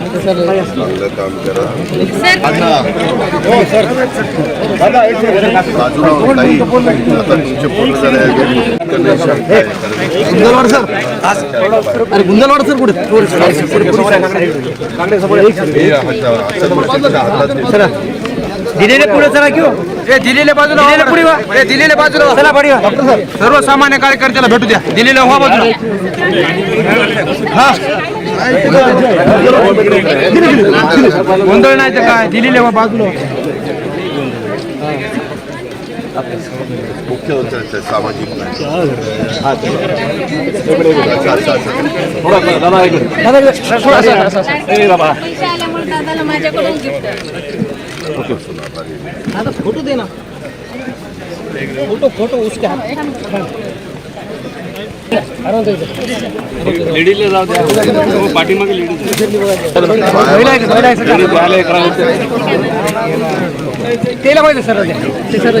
चांगलं काम करा बाजूला हो, ताई. आता तुमचे पूर्ण झाले आहे. गणेश काय करायचं? गुंदलवाड सर अरे गुंदलवाड सर कुठे हे अशा- अशा गोष्टींच्या हातात नाही. दिलेले पुढे चला किंवा हे दिलेल्या बाजूला दिलेल्या पुढे वा. हे दिलेल्या बाजूला. चला पाडी सर्वसामान्य कार्यकर्त्याला भेटू द्या दिलेल्या व्हा बाजूला गोंधळ नाही तर काय दिलेल्या व्हा बाजूला मुख्य सामाजिक फोटो दे ना फोटो फोटो उसके हाथ लेडीजला जाऊ द्या. पाठीमागे लेडीज. तेला पाहिजे सर ते सर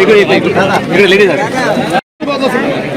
ఇక్కడ ఇక్కడ లేడీస్